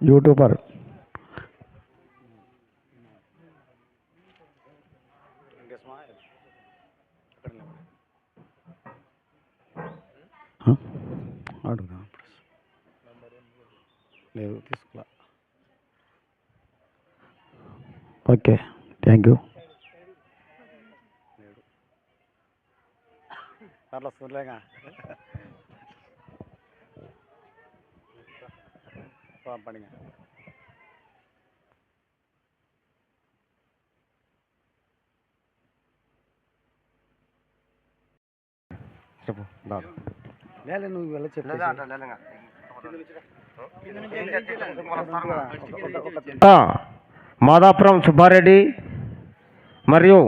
YouTuber? అడుగుదాం? లేదు తీసుకోలే. Okay thank you. అట్లా పంపడిగా చెప్పు దాదా లేదు నువ్వు వెళ్ళి చెప్పేసి మాదాపురం సుబ్బారెడ్డి మరియు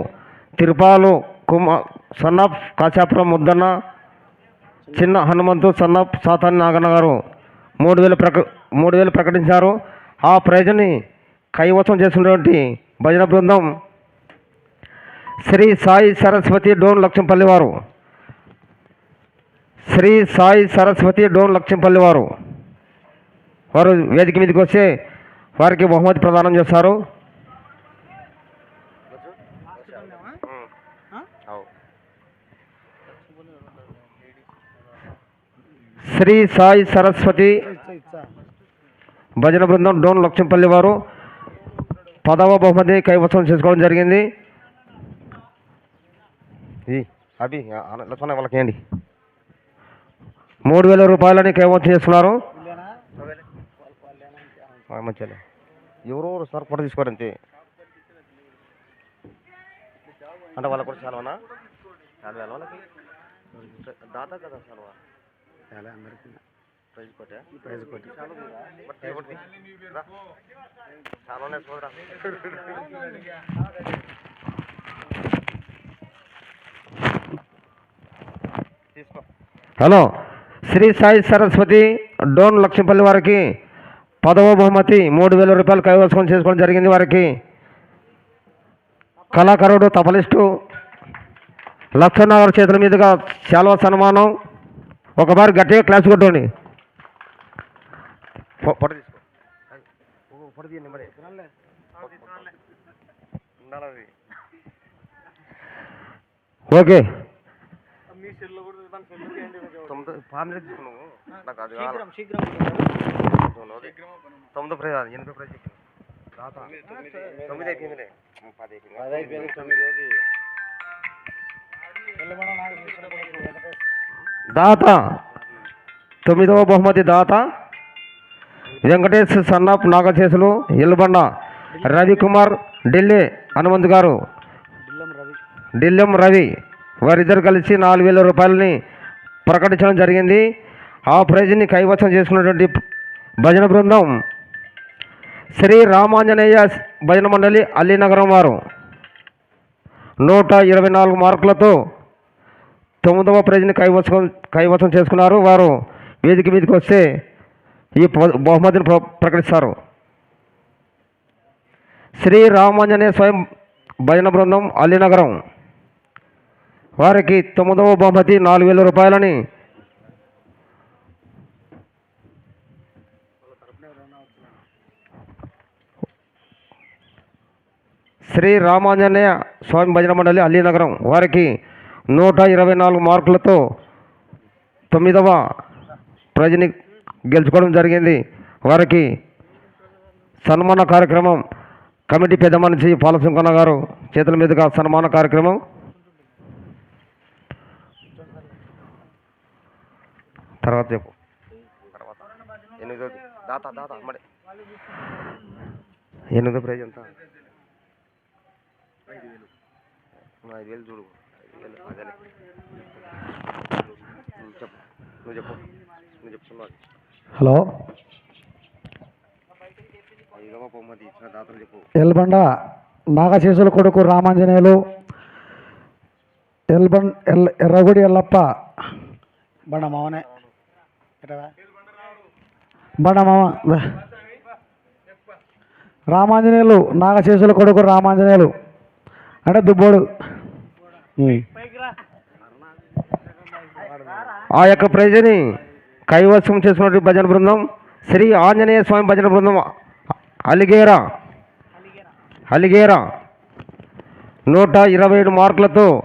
తిరుపాలు కుమార్ సన్నప్ కాశాపురం ముద్దన్న చిన్న హనుమంతు సన్నప్ సాతాన్ నాగన్న గారు మూడు వేలు ప్రక మూడు వేలు ప్రకటించారు. ఆ ప్రైజ్ని కైవసం చేసినటువంటి భజన బృందం శ్రీ సాయి సరస్వతి డోన్ లక్ష్మీపల్లి వారు. శ్రీ సాయి సరస్వతి డోన్ లక్ష్మీపల్లి వారు. వారు వేదిక మీదకి వస్తే వారికి బహుమతి ప్రదానం చేస్తారు. శ్రీ సాయి సరస్వతి భజన బృందం డోన్ లక్ష్మపల్లి వారు పదవ బహుమతి కైవసం చేసుకోవడం జరిగింది. అవి అభి లక్ష్మణ వాళ్ళకి ఏంటి మూడు వేల రూపాయలని కైవసం చేస్తున్నారు. మంచిగా. ఎవరో సార్ ఫోటో తీసుకోరు అంతే. అంటే వాళ్ళకి కూడా చాలా చాలా వాళ్ళకి దాదా కదా చాలా చాలా అందరికీ. ప్రైజ్ కొట్టే? ప్రైజ్ కొట్టి. చాలా చూడరా. హలో శ్రీ సాయి సరస్వతి డోన్ లక్ష్మపల్లి వారికి పదవ బహుమతి మూడు వేల రూపాయలు కైవసం చేసుకోవడం జరిగింది వారికి. కళాకారుడు తపలిస్టు లక్ష్మణ గారి చేతుల మీదుగా శాల్వ సన్మానం ఒక బారి గట్టిగా క్లాస్ కొట్టండి. ఫో- ఫోటో తీసుకో. ఫోటో తీయండి మరి. ఉండాలది. ఓకే. తొమ్మిది ప్రైజ్ ఎనిమిది ప్రైజ్. తొమ్మిది అయిపోయిందిలే. పది అయిపోయింది. దాత తొమ్మిదవ బహుమతి దాత వెంకటేష్ సన్నాప్ నాగశేషులు ఎల్లుబండ రవికుమార్ ఢిల్లీ హనుమంత్ గారు. ఢిల్లెం రవి రవి వారిద్దరు కలిసి నాలుగు వేల రూపాయలని ప్రకటించడం జరిగింది. ఆ ప్రైజ్ని కైవసం చేసుకున్నటువంటి భజన బృందం శ్రీ రామాంజనేయ భజన మండలి అల్లీనగరం వారు. నూట ఇరవై నాలుగు మార్కులతో తొమ్మిదవ ప్రైజ్ని కైవసం కైవసం చేసుకున్నారు. వారు వేదిక మీదకి వస్తే ఈ బహుమతిని ప్ర- ప్రకటిస్తారు. శ్రీ రామాంజనేయ స్వయం భజన బృందం అల్లినగరం. వారికి తొమ్మిదవ బహుమతి నాలుగు వేల రూపాయలని. శ్రీ రామాంజనేయ స్వామి భజన మండలి అల్లీనగరం. వారికి నూట ఇరవై నాలుగు మార్కులతో తొమ్మిదవ ప్రజని గెలుచుకోవడం జరిగింది. వారికి సన్మాన కార్యక్రమం కమిటీ పెద్ద మనిషి పాలసింకొన్న గారు చేతుల మీదుగా సన్మాన కార్యక్రమం. తర్వాత చెప్పు. దాత దాత మరి ఎనిమిదో ప్రైజ్ ఎంత? ఐదు వేలు చూడు. అదేలే నువ్వు చెప్పు. నువ్వు చెప్పు. నువ్వు చెప్తున్నావు హలో. ఎల్బండ నాగశేషుల కొడుకు రామాంజనేయులు ఎల్బన్ ఎల్ ఎర్రగుడి ఎల్లప్ప. బండ మామనే బండ మామ. రామాంజనేయులు నాగశేషుల కొడుకు రామాంజనేయులు. అంటే దుబ్బోడు. ఆ యొక్క ప్రైజ్ని కైవసం చేసుకున్నటువంటి భజన బృందం శ్రీ ఆంజనేయ స్వామి భజన బృందం అలిగేరా. అలిగేరా. నూట ఇరవై ఏడు మార్కులతో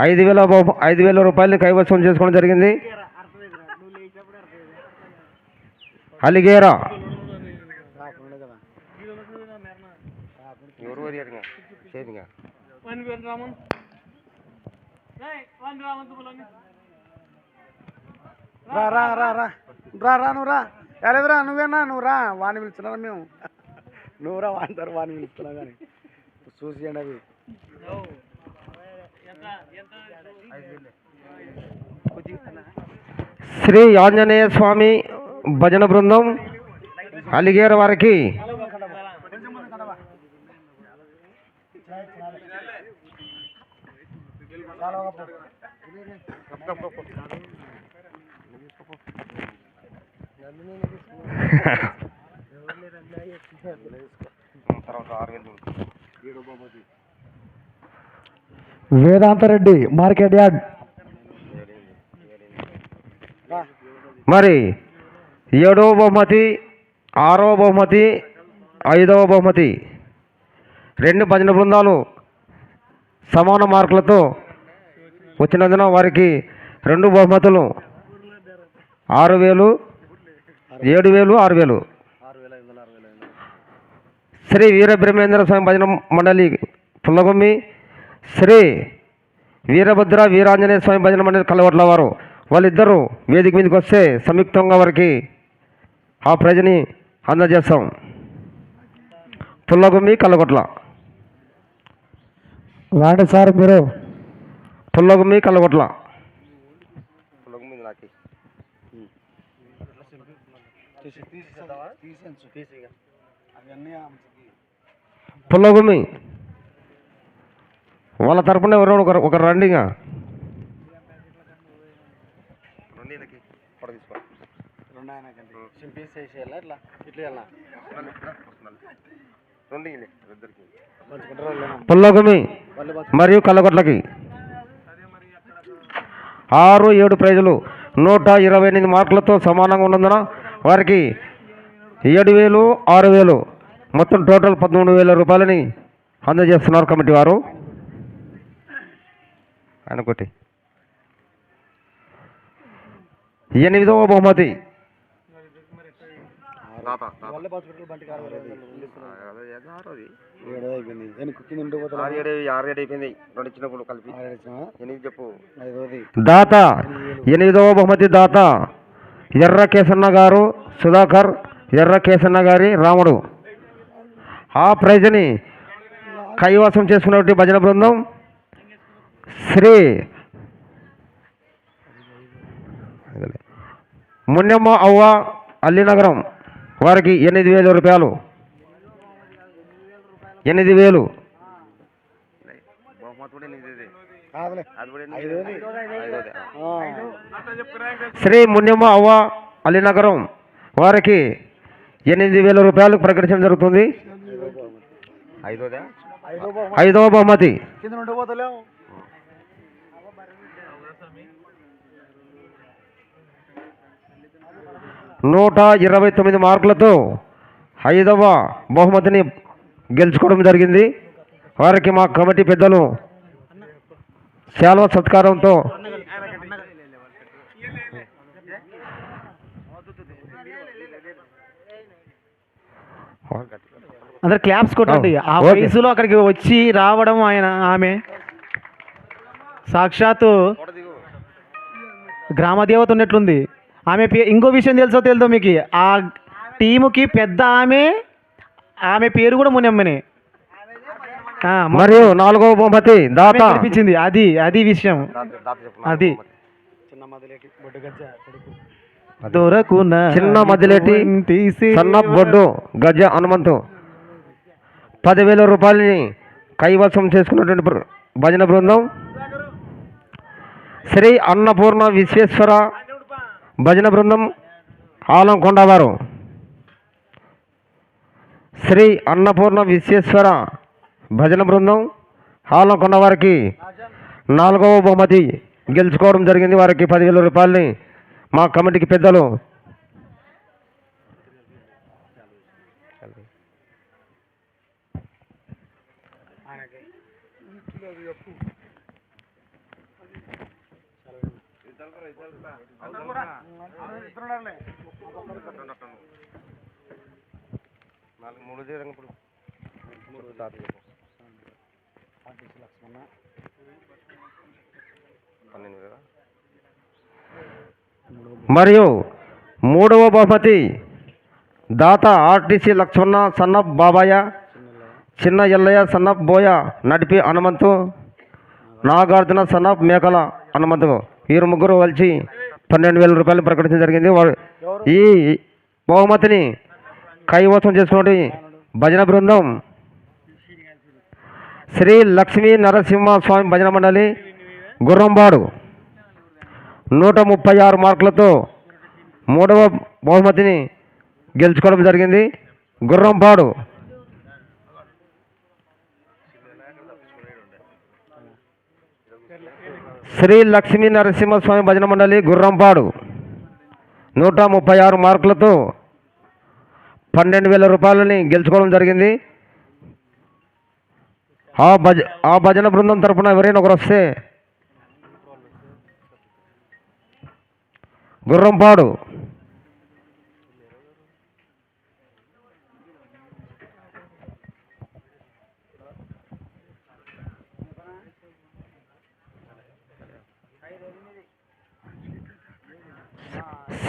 ఐదు వేల ఐదు వేల రూపాయలని కైవసం చేసుకోవడం జరిగింది. అలిగేరా. ఎవరు రా రా రా రా రా. రా నువ్వు రా. ఎలేదురా నువ్వేనా? నువ్వు రా. వాడిని పిలుచున్నారా మేము? నువ్వు రా వాడితారు వాడిని పిలుస్తున్నా కానీ చూసియండి అవి. శ్రీ ఆంజనేయ స్వామి భజన బృందం అలిగేర వారికి వేదాంత రెడ్డి మార్కెట్ యార్డ్. మరి ఏడవ బహుమతి ఆరవ బహుమతి ఐదవ బహుమతి. రెండు భజన బృందాలు సమాన మార్కులతో వచ్చినందున వారికి రెండు బహుమతులు. ఆరు వేలు ఏడు వేలు ఆరు వేలు. శ్రీ వీరబ్రహ్మేంద్ర స్వామి భజన మండలి పుల్లగొమ్మి శ్రీ వీరభద్ర వీరాంజనేయ స్వామి భజన మండలి కలవట్ల వారు. వాళ్ళిద్దరూ వేదిక మీదకి వస్తే సంయుక్తంగా వారికి ఆ ప్రైజ్ని అందజేస్తాం. పుల్లగొమ్మి కల్లగొట్ల రాండి సార్ మీరు. పుల్లగొమ్మి కల్లగొట్ల పుల్లగొమ్మి వాళ్ళ తరపున ఎవరో ఒకరు ఒకరు రండి ఇంకా. పుల్లగొమ్మి మరియు కల్లగొట్లకి ఆరు ఏడు ప్రైజులు. నూట ఇరవై ఎనిమిది మార్కులతో సమానంగా ఉన్నందున వారికి ఏడు వేలు ఆరు వేలు మొత్తం టోటల్ పదమూడు వేల రూపాయలని అందజేస్తున్నారు కమిటీ వారు. అనుకోటి ఎనిమిదవ బహుమతి. దాత. ఎనిమిదవ బహుమతి దాత. ఎర్ర కేసన్న గారు సుధాకర్ ఎర్ర కేసన్న గారి రాముడు. ఆ ప్రైజ్ని కైవాసం చేసుకున్నటువంటి భజన బృందం శ్రీ మున్నెమ్మ అవ్వ అల్లినగరం వారికి ఎనిమిది వేల రూపాయలు. ఎనిమిది వేలు. శ్రీ మున్నెమ్మ అవ్వ అల్లినగరం వారికి ఎనిమిది వేల రూపాయలు ప్రకటించడం జరుగుతుంది. ఐదో బహుమతి. ఐదవ బహుమతి నూట ఇరవై తొమ్మిది మార్కులతో ఐదవ బహుమతిని గెలుచుకోవడం జరిగింది. వారికి మా కమిటీ పెద్దలు శాల్వ సత్కారంతో అందరు క్లాప్స్ కొట్టండి. ఆ. వయసులో అక్కడికి వచ్చి రావడం ఆయన ఆమె. సాక్షాత్తు గ్రామ దేవత ఉన్నట్లుంది. ఆమె పే- ఇంకో విషయం తెలుసో తెలుదో మీకు? ఆ టీముకి పెద్ద ఆమె ఆమె పేరు కూడా మునమ్మనే. మరియు నాలుగవ బహుమతి దాత. గెలిపించింది. అది అది విషయం. అది. చిన్న దొరకున చిన్న మదిలేటి సన్న బొడ్డు గజ హనుమంతు. పదివేల రూపాయలని కైవసం చేసుకున్నటువంటి భజన బృందం. శ్రీ అన్నపూర్ణ విశ్వేశ్వర భజన బృందం ఆలంకొండ వారు శ్రీ అన్నపూర్ణ విశ్వేశ్వర భజన బృందం ఆలంకొండ వారికి నాలుగవ బహుమతి గెలుచుకోవడం జరిగింది. వారికి పదివేల రూపాయలని మా కమిటీకి పెద్దలు. మూడు పన్నెండు వేల మరియు మూడవ బహుమతి దాత ఆర్టీసీ లక్ష్మణ సన్నప్ బాబాయ చిన్న ఎల్లయ్య సన్నప్ బోయ నడిపి హనుమంతు నాగార్జున సన్నప్ మేకల హనుమంతు. వీరు ముగ్గురు కలిసి పన్నెండు వేల రూపాయలు ప్రకటించడం జరిగింది. వారు ఈ బహుమతిని కైవసం చేసుకున్నటువంటి భజన బృందం శ్రీ లక్ష్మీ నరసింహ స్వామి భజన మండలి గుర్రంబాడు నూట ముప్పై ఆరు మార్కులతో మూడవ బహుమతిని గెలుచుకోవడం జరిగింది. గుర్రంపాడు. శ్రీ లక్ష్మీ నరసింహస్వామి భజన మండలి గుర్రంపాడు. నూట ముప్పై ఆరు మార్కులతో పన్నెండు వేల రూపాయలని గెలుచుకోవడం జరిగింది. ఆ భజ ఆ భజన బృందం తరపున ఎవరైనా ఒకరు వస్తే గుర్రంపాడు.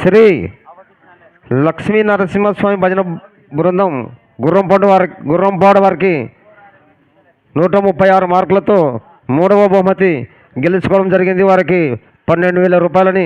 శ్రీ లక్ష్మీ నరసింహస్వామి భజన బృందం గుర్రంపాడు వారి గుర్రంపాడు వారికి నూట ముప్పై ఆరు మార్కులతో మూడవ బహుమతి గెలుచుకోవడం జరిగింది. వారికి పన్నెండు వేల రూపాయలని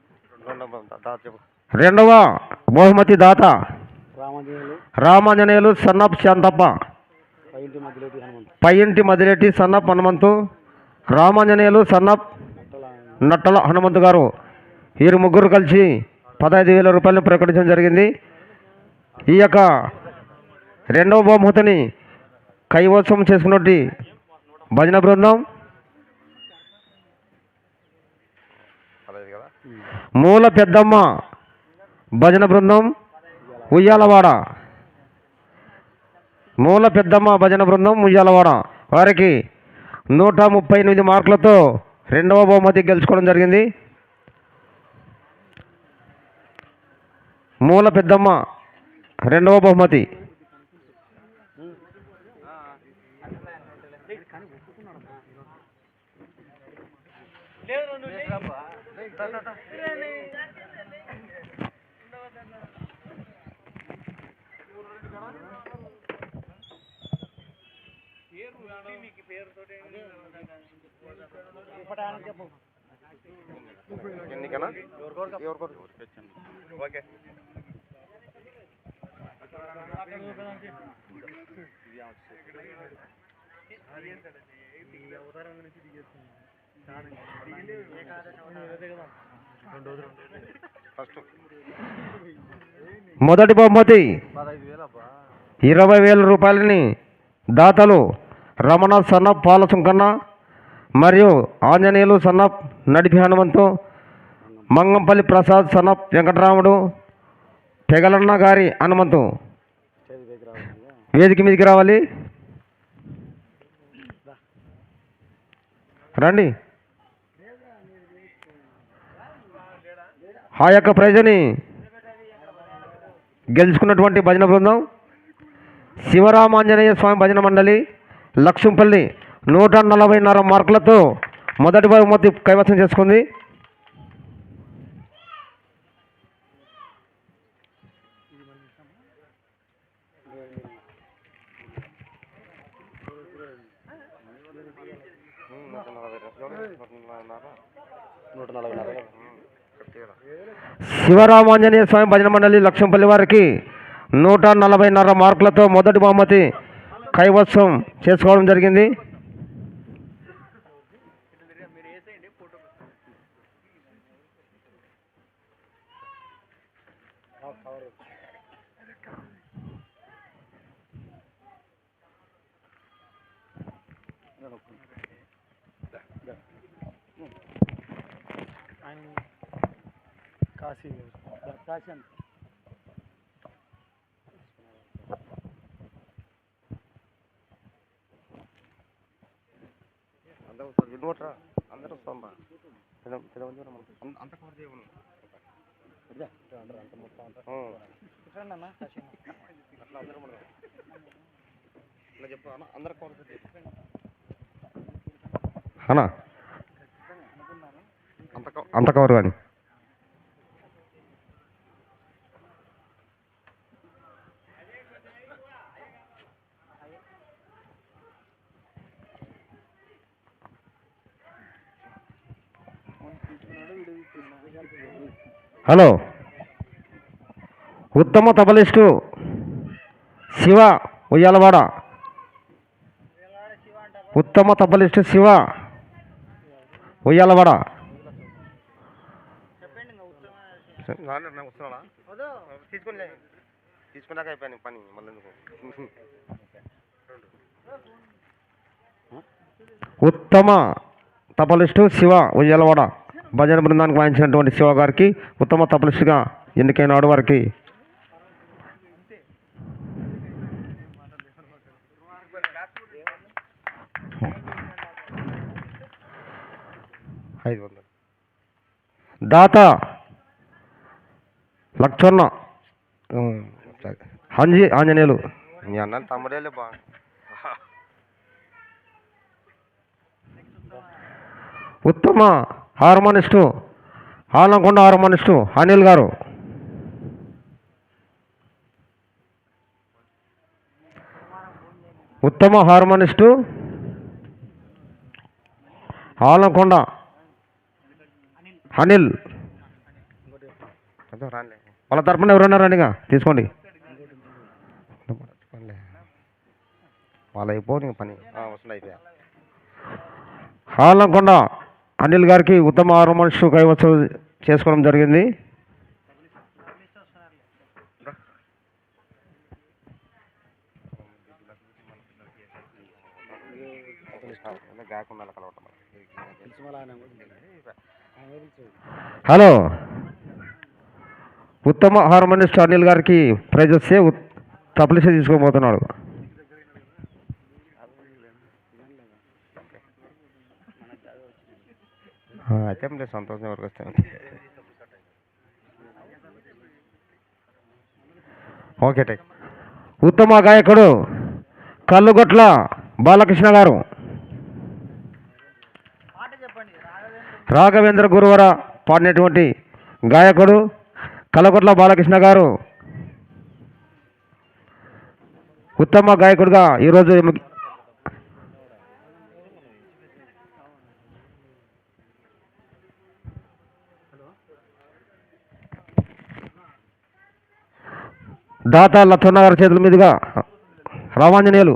రెండవ బహుమతి దాత. రామాంజనేయులు. సన్నప్ శాంతప్ప. పై ఇంటి మదిరెడ్డి సన్నప్ హనుమంతు. రామాంజనేయులు సన్నప్ నట్టల హనుమంతు గారు. వీరు ముగ్గురు కలిసి పదహైదు వేల రూపాయలను ప్రకటించడం జరిగింది. ఈ యొక్క రెండవ బహుమతిని కైవసం చేసుకున్నట్టు భజన బృందం మూల పెద్దమ్మ భజన బృందం ఉయ్యాలవాడ. మూల పెద్దమ్మ భజన బృందం ఉయ్యాలవాడ. వారికి నూట ముప్పై ఎనిమిది మార్కులతో రెండవ బహుమతి గెలుచుకోవడం జరిగింది. మూల పెద్దమ్మ రెండవ బహుమతి. మొదటి బహుమతి ఇరవై వేల రూపాయలని దాతలు రమణ సన్నప్ పాలసుంకన్న మరియు ఆంజనేయులు సన్నప్ నడిపి హనుమంతు మంగంపల్లి ప్రసాద్ సన్నప్ వెంకటరాముడు పెగలన్న గారి హనుమంతు. వేదిక మీదకి రావాలి. రండి. ఆ యొక్క ప్రైజ్ని గెలుచుకున్నటువంటి భజన బృందం శివరామాంజనేయ స్వామి భజన మండలి లక్ష్మంపల్లి నూట నలభైన్నర మార్కులతో మొదటి బహుమతి కైవసం చేసుకుంది. శివరామాంజనేయ స్వామి భజన మండలి లక్ష్మంపల్లి వారికి నూట నలభైన్నర మార్కులతో మొదటి బహుమతి కైవసం చేసుకోవడం జరిగింది. కాశీ కాశీ అంత వెళ్ళిపోట్రా అందరూ వస్తాం బా అంత కవర్ చేయమను అట్లా అందరూ మనం ఇట్లా చెప్పు అన్న అంత కవర్ కానీ హలో. ఉత్తమ తబలిస్టు శివ ఉయ్యాలవాడ. ఉత్తమ తబలిస్టు శివ ఉయ్యాలవాడ. తీసుకున్నాక అయిపోయాను పని మళ్ళీ ఉత్తమ తపలిస్టు శివ ఉయ్యాలవాడ. భజన బృందానికి వాయించినటువంటి శివ గారికి ఉత్తమ తపలిస్టుగా ఎన్నికైన వారికి. ఐదు వందలు. దాత లక్షన్న. హంజి ఆంజనేయులు. మీ అన్న తమ్ముడేలే బా ఉత్తమ హార్మోనిస్టు ఆలంకొండ హార్మోనిస్టు అనిల్ గారు. ఉత్తమ హార్మోనిస్టు ఆలంకొండ అనిల్. వాళ్ళ తరపున ఎవరున్నారండి ఇక తీసుకోండి. వాళ్ళ అయిపోయి పని. వస్తుంది అయిపోయా. హాలంకొండ అనిల్ గారికి ఉత్తమ హార్మోనిస్టు కైవసం చేసుకోవడం జరిగింది. హలో. ఉత్తమ హార్మోనిస్ట్ అనిల్ గారికి ప్రైజ్ వస్తే తప్పలిసే తీసుకోబోతున్నాడు? ఆ, లేదు సంతోషం ఎవరికి వస్తాను ఓకే టేక్. ఉత్తమ గాయకుడు కల్లుగొట్ల బాలకృష్ణ గారు. రాఘవేంద్ర గురువర పాడినటువంటి గాయకుడు కలగొట్ల బాలకృష్ణ గారు. ఉత్తమ గాయకుడిగా ఈరోజు దాత లచ్చన్న గారి చేతుల మీదుగా రామాంజనేయులు.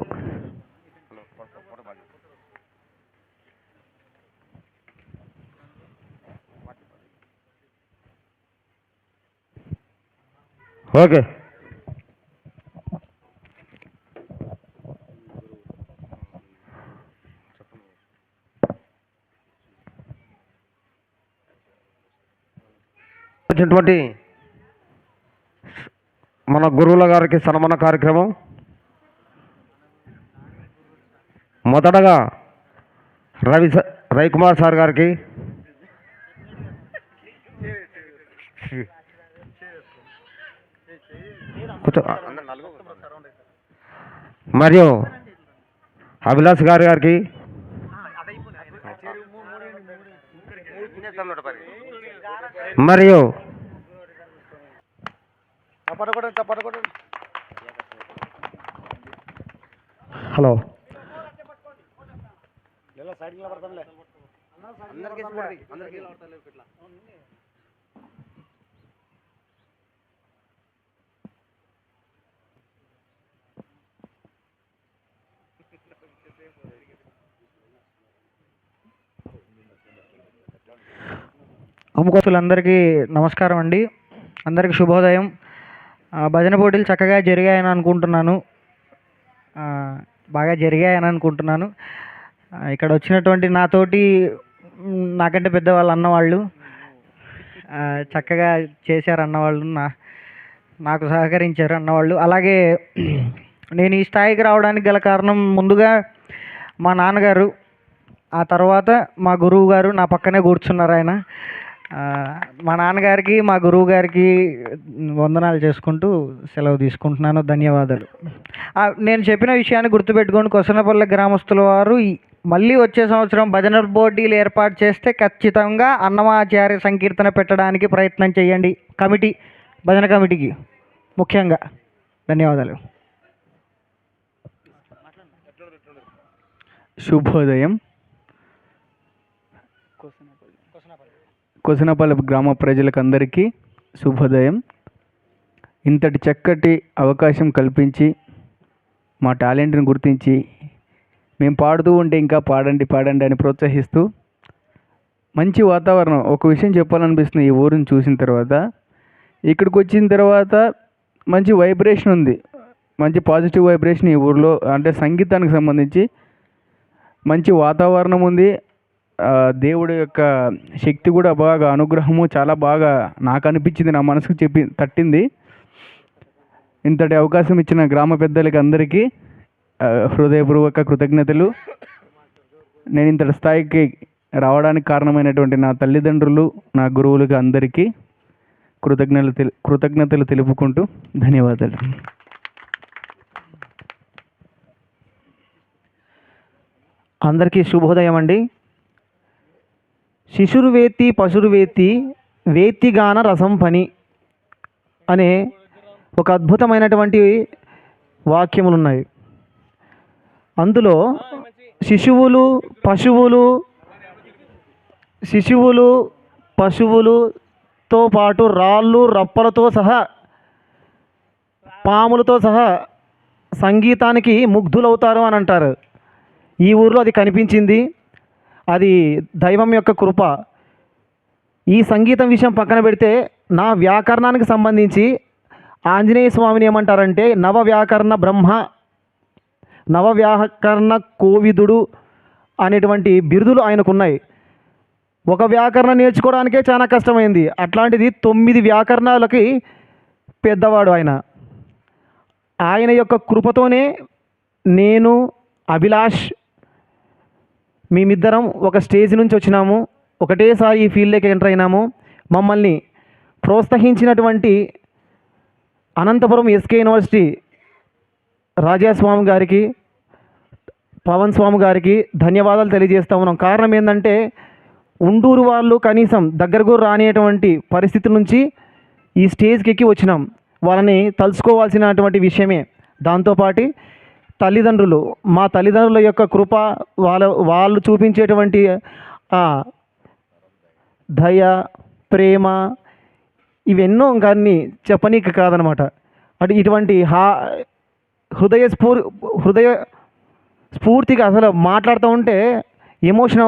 ఓకే. వచ్చినటువంటి మన గురువుల గారికి సన్మాన కార్యక్రమం. మొదటగా రవి రవికుమార్ సార్ గారికి. మరియు అభిలాష్ గారి గారికి. మరియు హలో. అమ్ముకోతులందరికీ నమస్కారం అండి. అందరికీ శుభోదయం. భజన పోటీలు చక్కగా జరిగాయని అనుకుంటున్నాను. బాగా జరిగాయని అనుకుంటున్నాను. ఇక్కడ వచ్చినటువంటి నాతోటి నాకంటే పెద్దవాళ్ళు అన్నవాళ్ళు చక్కగా చేశారు అన్నవాళ్ళు నా నాకు సహకరించారు అన్నవాళ్ళు. అలాగే నేను ఈ స్థాయికి రావడానికి గల కారణం ముందుగా మా నాన్నగారు ఆ తర్వాత మా గురువు గారు నా పక్కనే కూర్చున్నారు ఆయన. మా నాన్నగారికి మా గురువు గారికి వందనాలు చేసుకుంటూ సెలవు తీసుకుంటున్నాను. ధన్యవాదాలు. నేను చెప్పిన విషయాన్ని గుర్తుపెట్టుకోండి. కొసనపల్లె గ్రామస్తుల వారు మళ్ళీ వచ్చే సంవత్సరం భజన పోటీలు ఏర్పాటు చేస్తే ఖచ్చితంగా అన్నమాచార్య సంకీర్తన పెట్టడానికి ప్రయత్నం చేయండి. కమిటీ భజన కమిటీకి ముఖ్యంగా. ధన్యవాదాలు. శుభోదయం. కొసనపల్లి గ్రామ ప్రజలకందరికీ శుభోదయం. ఇంతటి చక్కటి అవకాశం కల్పించి మా టాలెంట్ని గుర్తించి మేము పాడుతూ ఉంటే ఇంకా పాడండి పాడండి అని ప్రోత్సహిస్తూ మంచి వాతావరణం ఒక విషయం చెప్పాలనిపిస్తుంది ఈ ఊరిని చూసిన తర్వాత. ఇక్కడికి వచ్చిన తర్వాత మంచి వైబ్రేషన్ ఉంది. మంచి పాజిటివ్ వైబ్రేషన్ ఈ ఊరిలో అంటే సంగీతానికి సంబంధించి మంచి వాతావరణం ఉంది. దేవుడి యొక్క శక్తి కూడా బాగా అనుగ్రహము చాలా బాగా నాకు అనిపించింది నా మనసుకు చెప్పి తట్టింది. ఇంతటి అవకాశం ఇచ్చిన గ్రామ పెద్దలకి అందరికీ హృదయపూర్వక కృతజ్ఞతలు. నేను ఇంతటి స్థాయికి రావడానికి కారణమైనటువంటి నా తల్లిదండ్రులు నా గురువులకి అందరికీ కృతజ్ఞతలు కృతజ్ఞతలు తెలుపుకుంటూ ధన్యవాదాలు. అందరికీ శుభోదయం అండి. శిశురు వేతి పశురు వేతి వేతిగాన రసం పని అనే ఒక అద్భుతమైనటువంటి వాక్యములు ఉన్నాయి అందులో శిశువులు పశువులు శిశువులు పశువులుతో పాటు రాళ్ళు రప్పలతో సహా పాములతో సహా సంగీతానికి ముగ్ధులవుతారు అని అంటారు. ఈ ఊర్లో అది కనిపించింది. అది దైవం యొక్క కృప. ఈ సంగీతం విషయం పక్కన పెడితే నా వ్యాకరణానికి సంబంధించి ఆంజనేయ స్వామిని ఏమంటారంటే నవ వ్యాకరణ బ్రహ్మ నవ వ్యాకరణ కోవిదుడు అనేటువంటి బిరుదులు ఆయనకున్నాయి. ఒక వ్యాకరణం నేర్చుకోవడానికే చాలా కష్టమైంది. అట్లాంటిది తొమ్మిది వ్యాకరణాలకి పెద్దవాడు ఆయన. ఆయన యొక్క కృపతోనే నేను అభిలాష్ మేమిద్దరం ఒక స్టేజ్ నుంచి వచ్చినాము. ఒకటేసారి ఈ ఫీల్డ్లోకి ఎంటర్ అయినాము. మమ్మల్ని ప్రోత్సహించినటువంటి అనంతపురం ఎస్కే యూనివర్సిటీ రాజాస్వామి గారికి పవన్ స్వామి గారికి ధన్యవాదాలు తెలియజేస్తా ఉన్నాం. కారణం ఏంటంటే ఉండూరు వాళ్ళు కనీసం దగ్గరకు రానిటువంటి పరిస్థితి నుంచి ఈ స్టేజ్కి ఎక్కి వచ్చినాం. వాళ్ళని తలుచుకోవాల్సినటువంటి విషయమే. దాంతోపాటు తల్లిదండ్రులు మా తల్లిదండ్రుల యొక్క కృప వాళ్ళ వాళ్ళు చూపించేటువంటి దయ ప్రేమ ఇవెన్నో కానీ చెప్పనీకి కాదనమాట. అటు ఇటువంటి హా హృదయ స్ఫూర్ హృదయ స్ఫూర్తిగా అసలు మాట్లాడుతూ ఉంటే ఎమోషన్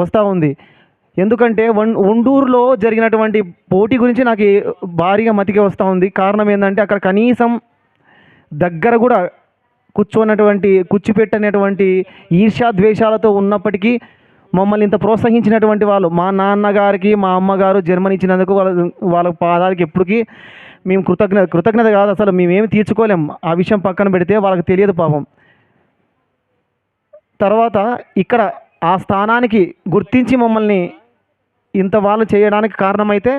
వస్తూ ఉంది. ఎందుకంటే వన్ ఉండూరులో జరిగినటువంటి పోటీ గురించి నాకు భారీగా మతికి వస్తూ ఉంది. కారణం ఏంటంటే అక్కడ కనీసం దగ్గర కూడా కూర్చోనటువంటి కూర్చిపెట్టనటువంటి ఈర్ష్యా ద్వేషాలతో ఉన్నప్పటికీ మమ్మల్ని ఇంత ప్రోత్సహించినటువంటి వాళ్ళు మా నాన్నగారికి మా అమ్మగారు జన్మనిచ్చినందుకు వాళ్ళ వాళ్ళ పాదాలకి ఎప్పటికీ మేము కృతజ్ఞత కృతజ్ఞత కాదు అసలు. మేమేమి తీర్చుకోలేం. ఆ విషయం పక్కన పెడితే వాళ్ళకి తెలియదు పాపం. తర్వాత ఇక్కడ ఆ స్థానానికి గుర్తించి మమ్మల్ని ఇంత వాళ్ళు చేయడానికి కారణమైతే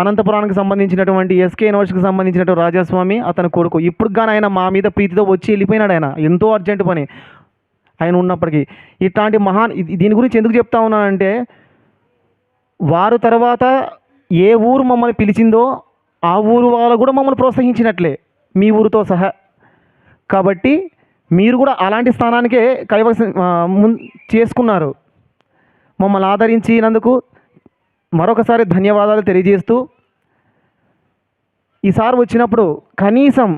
అనంతపురానికి సంబంధించినటువంటి ఎస్కే యూనివర్సిటీకి సంబంధించినటువంటి రాజాస్వామి అతని కొడుకు. ఇప్పుడు కానీ ఆయన మా మీద ప్రీతితో వచ్చి వెళ్ళిపోయినాడు ఆయన. ఎంతో అర్జెంట్ పని. ఆయన ఉన్నప్పటికీ. ఇట్లాంటి మహాన్ దీని గురించి ఎందుకు చెప్తా ఉన్నానంటే వారు తర్వాత ఏ ఊరు మమ్మల్ని పిలిచిందో ఆ ఊరు వాళ్ళు కూడా మమ్మల్ని ప్రోత్సహించినట్లే మీ ఊరితో సహా. కాబట్టి మీరు కూడా అలాంటి స్థానానికే కైవసం చేసుకున్నారు. మమ్మల్ని ఆదరించినందుకు మరొకసారి ధన్యవాదాలు తెలియజేస్తూ ఈసారి వచ్చినప్పుడు కనీసం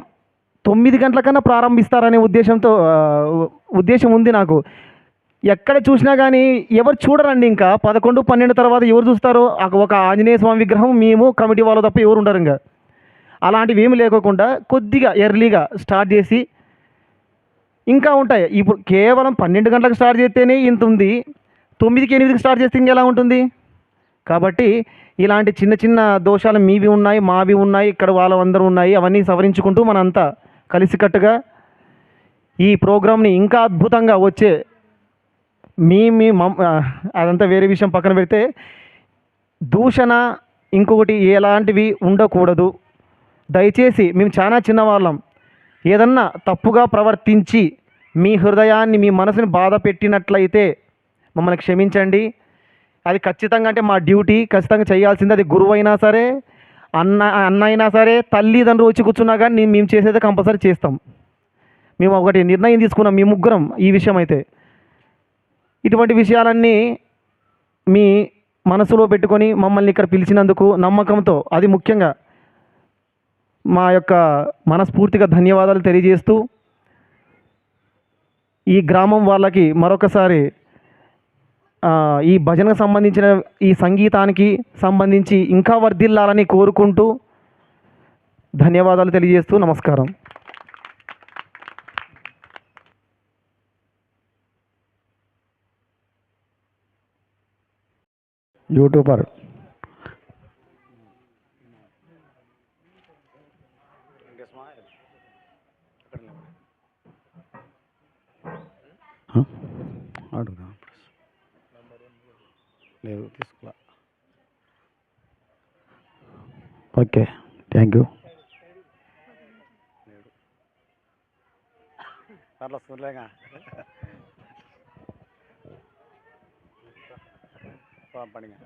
తొమ్మిది గంటల కన్నా ప్రారంభిస్తారనే ఉద్దేశంతో ఉద్దేశం ఉంది నాకు. ఎక్కడ చూసినా కానీ ఎవరు చూడరండి ఇంకా. పదకొండు పన్నెండు తర్వాత ఎవరు చూస్తారు? ఒక ఆంజనేయ స్వామి విగ్రహం మేము కమిటీ వాళ్ళు తప్ప ఎవరు ఉండరు ఇంకా. అలాంటివి ఏమి లేకోకుండా కొద్దిగా ఎర్లీగా స్టార్ట్ చేసి ఇంకా ఉంటాయి. ఇప్పుడు కేవలం పన్నెండు గంటలకు స్టార్ట్ చేస్తేనే ఇంత ఉంది. తొమ్మిదికి ఎనిమిదికి స్టార్ట్ చేస్తే ఇంకెలా ఉంటుంది? కాబట్టి ఇలాంటి చిన్న చిన్న దోషాలు మీవి ఉన్నాయి మావి ఉన్నాయి ఇక్కడ వాళ్ళందరూ ఉన్నాయి అవన్నీ సవరించుకుంటూ మనంతా కలిసికట్టుగా ఈ ప్రోగ్రామ్ని ఇంకా అద్భుతంగా వచ్చే మీ మీ మమ్ అదంతా వేరే విషయం పక్కన పెడితే దూషణ ఇంకొకటి ఎలాంటివి ఉండకూడదు. దయచేసి మేము చాలా చిన్నవాళ్ళం. ఏదన్నా తప్పుగా ప్రవర్తించి మీ హృదయాన్ని మీ మనసుని బాధ పెట్టినట్లయితే మమ్మల్ని క్షమించండి. అది ఖచ్చితంగా అంటే మా డ్యూటీ ఖచ్చితంగా చేయాల్సింది అది గురువు అయినా సరే అన్న అన్న అయినా సరే తల్లిదండ్రులు వచ్చి కూర్చున్నా కానీ మేము చేసేది కంపల్సరీ చేస్తాం. మేము ఒకటి నిర్ణయం తీసుకున్నాం మీ ముగ్గురం ఈ విషయం అయితే. ఇటువంటి విషయాలన్నీ మీ మనసులో పెట్టుకొని మమ్మల్ని ఇక్కడ పిలిచినందుకు నమ్మకంతో అది ముఖ్యంగా మా యొక్క మనస్ఫూర్తిగా ధన్యవాదాలు తెలియజేస్తూ ఈ గ్రామం వాళ్ళకి మరొకసారి ఈ భజనకు సంబంధించిన ఈ సంగీతానికి సంబంధించి ఇంకా వర్ధిల్లాలని కోరుకుంటూ ధన్యవాదాలు తెలియజేస్తూ నమస్కారం. యూట్యూబర్. అడుగుదా. లేదు తీసుకో ఓకే థ్యాంక్ యూ. అట్లా వస్తుందిలేగా పండిగా